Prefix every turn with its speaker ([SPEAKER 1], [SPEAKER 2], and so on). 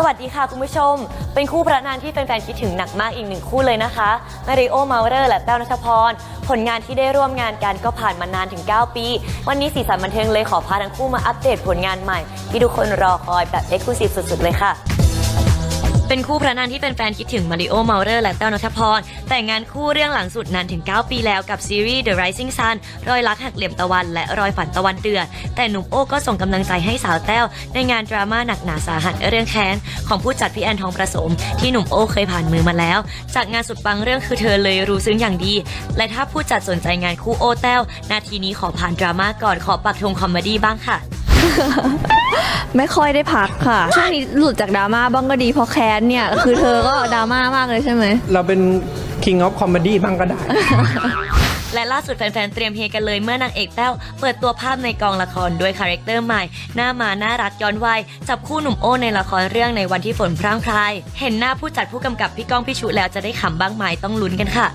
[SPEAKER 1] สวัสดีค่ะคุณผู้ชม เป็นคู่พระนางที่แฟนๆคิดถึงหนักมากอีกหนึ่งคู่เลยนะคะมาริโอมาเลอร์และแต้วนัทพร ผลงานที่ได้ร่วมงานกันก็ผ่านมานานถึง 9 ปี วันนี้สีสันบันเทิงเลยขอพาทั้งคู่มาอัปเดตผลงานใหม่ ที่ทุกคนรอคอยแบบเอ็กซ์คลูซีฟสุดๆเลยค่ะ เป็นคู่พระนางที่แฟนๆคิดถึงมาริโอเมาเลอร์และแต้วนัทพร แต่งงานคู่เรื่องหลังสุดนานถึง 9 ปีแล้วกับซีรีส์ The Rising Sun รอยรักหักเหลี่ยมตะวันและรอยฝันตะวันเดือดแต่หนุ่มโอ้ก็ส่งกำลังใจให้สาวแต้ว ในงานดราม่าหนักหนาสาหัสเรื่องแค้น ของผู้จัดพี่แอนทองประสม ที่หนุ่มโอ้เคยผ่านมือมาแล้ว จากงานสุดปังเรื่องคือเธอเลยรู้ซึ้งอย่างดี และถ้าผู้จัดสนใจงานคู่โอ้แต้วนาทีนี้ขอผ่านดราม่าก่อนขอปักธงคอมเมดี้บ้างค่ะ
[SPEAKER 2] ไม่ค่อยได้พักค่ะ ช่วงนี้หลุดจากดราม่าบ้างก็ดีเพราะแค้นเนี่ย คือเธอก็ดราม่ามากเลยใช่ไหม
[SPEAKER 3] เราเป็น King of Comedy บ้างก็ได้
[SPEAKER 1] และล่าสุดแฟนๆ เตรียมเฮกันเลยเมื่อนางเอกแต้วเปิดตัวภาพในกองละครด้วยคาแรคเตอร์ใหม่ หน้ามาน่ารักย้อนวัยจับคู่หนุ่มโอ้ในละครเรื่องในวันที่ฝนพร่างพราย เห็นหน้าผู้จัดผู้กำกับพี่ก้องพี่ชุแล้วจะได้ขำบ้างไหมต้องลุ้นกันค่ะ